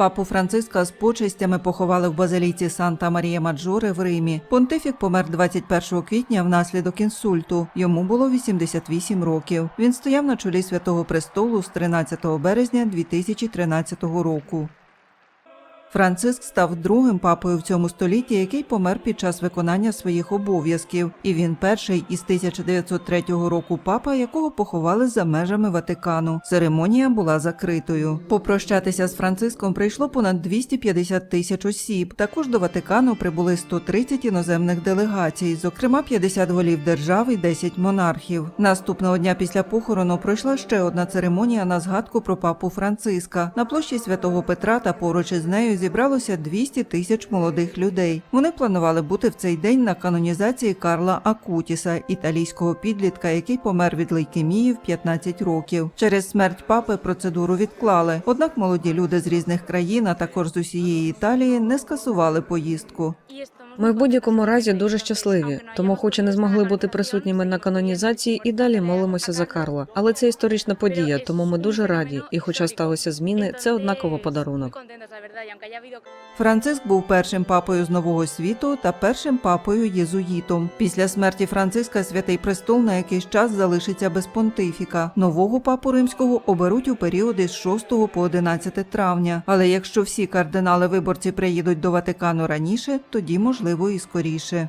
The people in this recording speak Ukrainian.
Папу Франциска з почестями поховали в базиліці Санта Марія Маджоре в Римі. Понтифік помер 21 квітня внаслідок інсульту. Йому було 88 років. Він стояв на чолі святого престолу з 13 березня 2013 року. Франциск став другим папою в цьому столітті, який помер під час виконання своїх обов'язків, і він перший із 1903 року папа, якого поховали за межами Ватикану. Церемонія була закритою. Попрощатися з Франциском прийшло понад 250 тисяч осіб. Також до Ватикану прибули 130 іноземних делегацій, зокрема 50 голів держав і 10 монархів. Наступного дня після похорону пройшла ще одна церемонія на згадку про папу Франциска. На площі святого Петра та поруч із нею зібралося 200 тисяч молодих людей. Вони планували бути в цей день на канонізації Карла Акутіса, італійського підлітка, який помер від лейкемії в 15 років. Через смерть папи процедуру відклали. Однак молоді люди з різних країн, а також з усієї Італії, не скасували поїздку. Ми в будь-якому разі дуже щасливі, тому, хоч і не змогли бути присутніми на канонізації, і далі молимося за Карла. Але це історична подія, тому ми дуже раді. І, хоча сталися зміни, це однаково подарунок. Франциск був першим папою з нового світу та першим папою єзуїтом. Після смерті Франциска святий престол на якийсь час залишиться без понтифіка. Нового папу римського оберуть у періоди з 6 по 11 травня. Але якщо всі кардинали виборці приїдуть до Ватикану раніше, тоді можливо і скоріше.